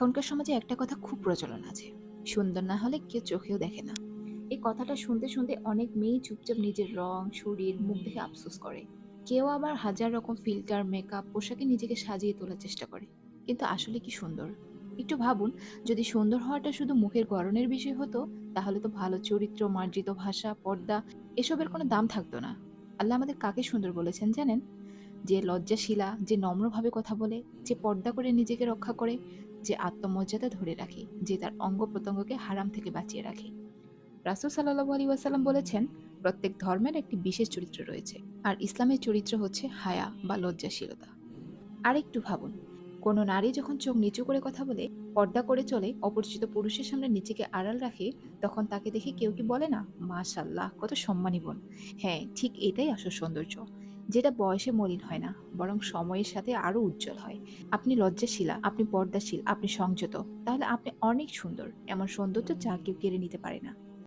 এখনকার সমাজে একটা কথা খুব প্রচলন আছে, সুন্দর না হলে কেউ চোখেও দেখে না। এই কথাটা শুনতে শুনতে অনেক মেয়ে চুপচাপ নিজের রং, শরীর, মুখ দেখে আফসোস করে। কেউ আবার হাজার রকম ফিল্টার, মেকআপ, পোশাকে নিজেকে সাজিয়ে তোলার চেষ্টা করে। কিন্তু আসলে কি সুন্দর? একটু ভাবুন, যদি সুন্দর হওয়াটা শুধু মুখের গড়নের বিষয় হতো, তাহলে তো ভালো চরিত্র, মার্জিত ভাষা, পর্দা, এসবের কোনো দাম থাকতো না। আল্লাহ আমাদের কাকে সুন্দর বলেছেন জানেন? যে লজ্জাশীলা, যে নম্রভাবে কথা বলে, যে পর্দা করে নিজেকে রক্ষা করে, যে আত্মমর্যাদা ধরে রাখে, যে তার অঙ্গ প্রত্যঙ্গকে হারাম থেকে বাঁচিয়ে রাখে। রাসুল সাল্লাহ আলী ওয়াসাল্লাম বলেছেন, প্রত্যেক ধর্মের একটি বিশেষ চরিত্র রয়েছে, আর ইসলামের চরিত্র হচ্ছে হায়া বা লজ্জাশীলতা। আর একটু ভাবুন, কোনো নারী যখন চোখ নিচু করে কথা বলে, পর্দা করে চলে, অপরিচিত পুরুষের সামনে নিজেকে আড়াল রাখে, তখন তাকে দেখে কেউ কি বলে না মাশাল্লাহ কত সম্মানী বোন। হ্যাঁ ঠিক এটাই আসল সৌন্দর্য। যেটা বয়সে মলিন হয় না, বরং সময়ের সাথে আরও উজ্জ্বল হয়। আপনি লজ্জাশীলা, আপনি পর্দাশীল, আপনি সংযত, তাহলে আপনি অনেক সুন্দর, এমন সৌন্দর্য যা কেউ কেড়ে নিতে পারে না।